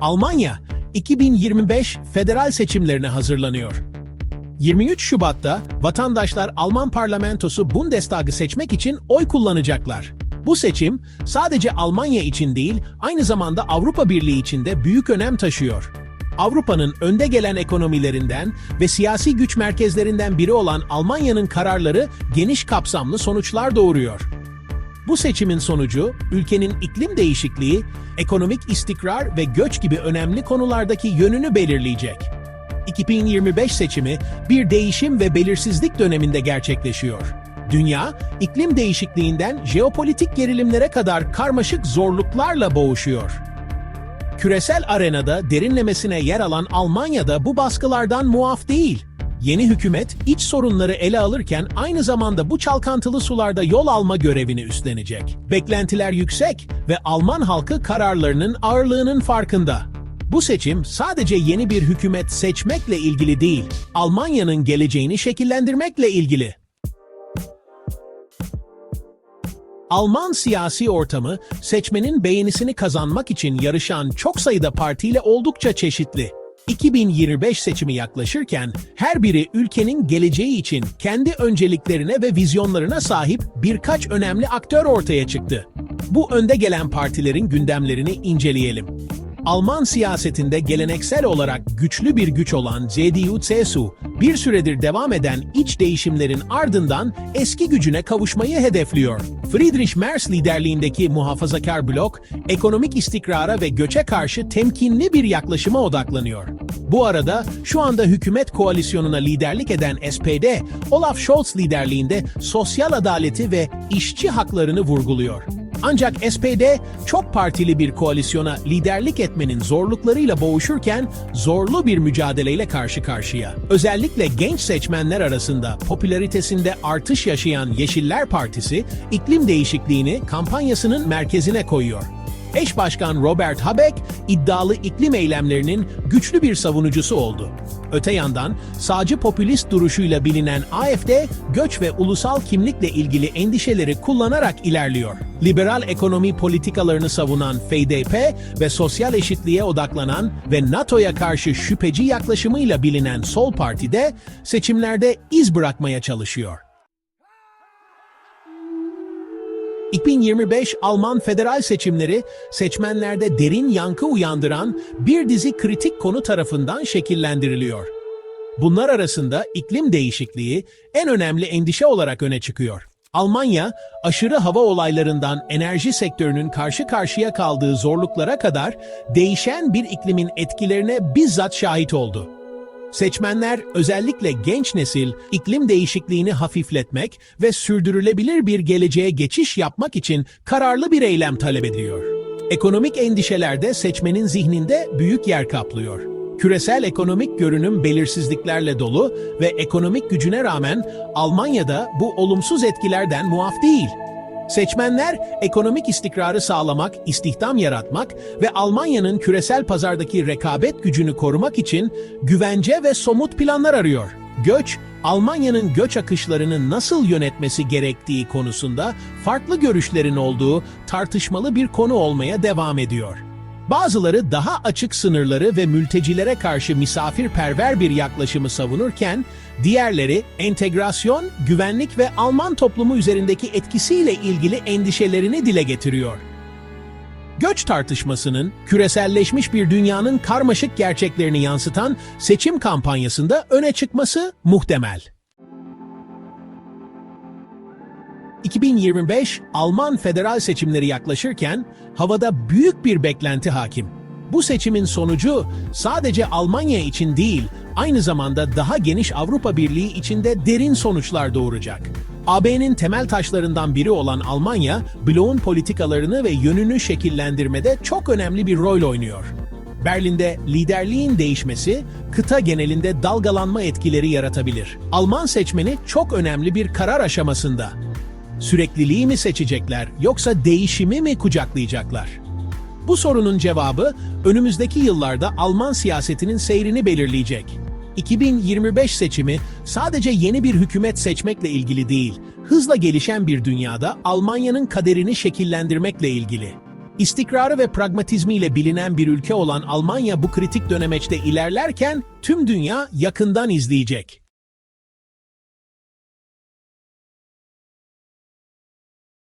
Almanya 2025 federal seçimlerine hazırlanıyor. 23 Şubat'ta vatandaşlar Alman parlamentosu Bundestag'ı seçmek için oy kullanacaklar. Bu seçim sadece Almanya için değil, aynı zamanda Avrupa Birliği için de büyük önem taşıyor. Avrupa'nın önde gelen ekonomilerinden ve siyasi güç merkezlerinden biri olan Almanya'nın kararları geniş kapsamlı sonuçlar doğuruyor. Bu seçimin sonucu ülkenin iklim değişikliği, ekonomik istikrar ve göç gibi önemli konulardaki yönünü belirleyecek. 2025 seçimi bir değişim ve belirsizlik döneminde gerçekleşiyor. Dünya, iklim değişikliğinden jeopolitik gerilimlere kadar karmaşık zorluklarla boğuşuyor. Küresel arenada derinlemesine yer alan Almanya'da bu baskılardan muaf değil. Yeni hükümet iç sorunları ele alırken aynı zamanda bu çalkantılı sularda yol alma görevini üstlenecek. Beklentiler yüksek ve Alman halkı kararlarının ağırlığının farkında. Bu seçim sadece yeni bir hükümet seçmekle ilgili değil, Almanya'nın geleceğini şekillendirmekle ilgili. Alman siyasi ortamı seçmenin beğenisini kazanmak için yarışan çok sayıda partiyle oldukça çeşitli. 2025 seçimi yaklaşırken her biri ülkenin geleceği için kendi önceliklerine ve vizyonlarına sahip birkaç önemli aktör ortaya çıktı. Bu önde gelen partilerin gündemlerini inceleyelim. Alman siyasetinde geleneksel olarak güçlü bir güç olan CDU-CSU, bir süredir devam eden iç değişimlerin ardından eski gücüne kavuşmayı hedefliyor. Friedrich Merz liderliğindeki muhafazakar blok, ekonomik istikrara ve göçe karşı temkinli bir yaklaşıma odaklanıyor. Bu arada şu anda hükümet koalisyonuna liderlik eden SPD, Olaf Scholz liderliğinde sosyal adaleti ve işçi haklarını vurguluyor. Ancak SPD çok partili bir koalisyona liderlik etmenin zorluklarıyla boğuşurken zorlu bir mücadeleyle karşı karşıya. Özellikle genç seçmenler arasında popülaritesinde artış yaşayan Yeşiller Partisi iklim değişikliğini kampanyasının merkezine koyuyor. Eş Başkan Robert Habeck iddialı iklim eylemlerinin güçlü bir savunucusu oldu. Öte yandan sağcı popülist duruşuyla bilinen AfD, göç ve ulusal kimlikle ilgili endişeleri kullanarak ilerliyor. Liberal ekonomi politikalarını savunan FDP ve sosyal eşitliğe odaklanan ve NATO'ya karşı şüpheci yaklaşımıyla bilinen Sol Parti de seçimlerde iz bırakmaya çalışıyor. 2025 Alman federal seçimleri seçmenlerde derin yankı uyandıran bir dizi kritik konu tarafından şekillendiriliyor. Bunlar arasında iklim değişikliği en önemli endişe olarak öne çıkıyor. Almanya, aşırı hava olaylarından enerji sektörünün karşı karşıya kaldığı zorluklara kadar değişen bir iklimin etkilerine bizzat şahit oldu. Seçmenler özellikle genç nesil iklim değişikliğini hafifletmek ve sürdürülebilir bir geleceğe geçiş yapmak için kararlı bir eylem talep ediyor. Ekonomik endişeler de seçmenin zihninde büyük yer kaplıyor. Küresel ekonomik görünüm belirsizliklerle dolu ve ekonomik gücüne rağmen Almanya'da bu olumsuz etkilerden muaf değil. Seçmenler ekonomik istikrarı sağlamak, istihdam yaratmak ve Almanya'nın küresel pazardaki rekabet gücünü korumak için güvence ve somut planlar arıyor. Göç, Almanya'nın göç akışlarını nasıl yönetmesi gerektiği konusunda farklı görüşlerin olduğu tartışmalı bir konu olmaya devam ediyor. Bazıları daha açık sınırları ve mültecilere karşı misafirperver bir yaklaşımı savunurken, diğerleri entegrasyon, güvenlik ve Alman toplumu üzerindeki etkisiyle ilgili endişelerini dile getiriyor. Göç tartışmasının küreselleşmiş bir dünyanın karmaşık gerçeklerini yansıtan seçim kampanyasında öne çıkması muhtemel. 2025 Alman federal seçimleri yaklaşırken havada büyük bir beklenti hakim. Bu seçimin sonucu sadece Almanya için değil, aynı zamanda daha geniş Avrupa Birliği içinde derin sonuçlar doğuracak. AB'nin temel taşlarından biri olan Almanya, bloğun politikalarını ve yönünü şekillendirmede çok önemli bir rol oynuyor. Berlin'de liderliğin değişmesi, kıta genelinde dalgalanma etkileri yaratabilir. Alman seçmeni çok önemli bir karar aşamasında. Sürekliliği mi seçecekler yoksa değişimi mi kucaklayacaklar? Bu sorunun cevabı önümüzdeki yıllarda Alman siyasetinin seyrini belirleyecek. 2025 seçimi sadece yeni bir hükümet seçmekle ilgili değil, hızla gelişen bir dünyada Almanya'nın kaderini şekillendirmekle ilgili. İstikrarı ve pragmatizmiyle bilinen bir ülke olan Almanya bu kritik dönemeçte ilerlerken tüm dünya yakından izleyecek.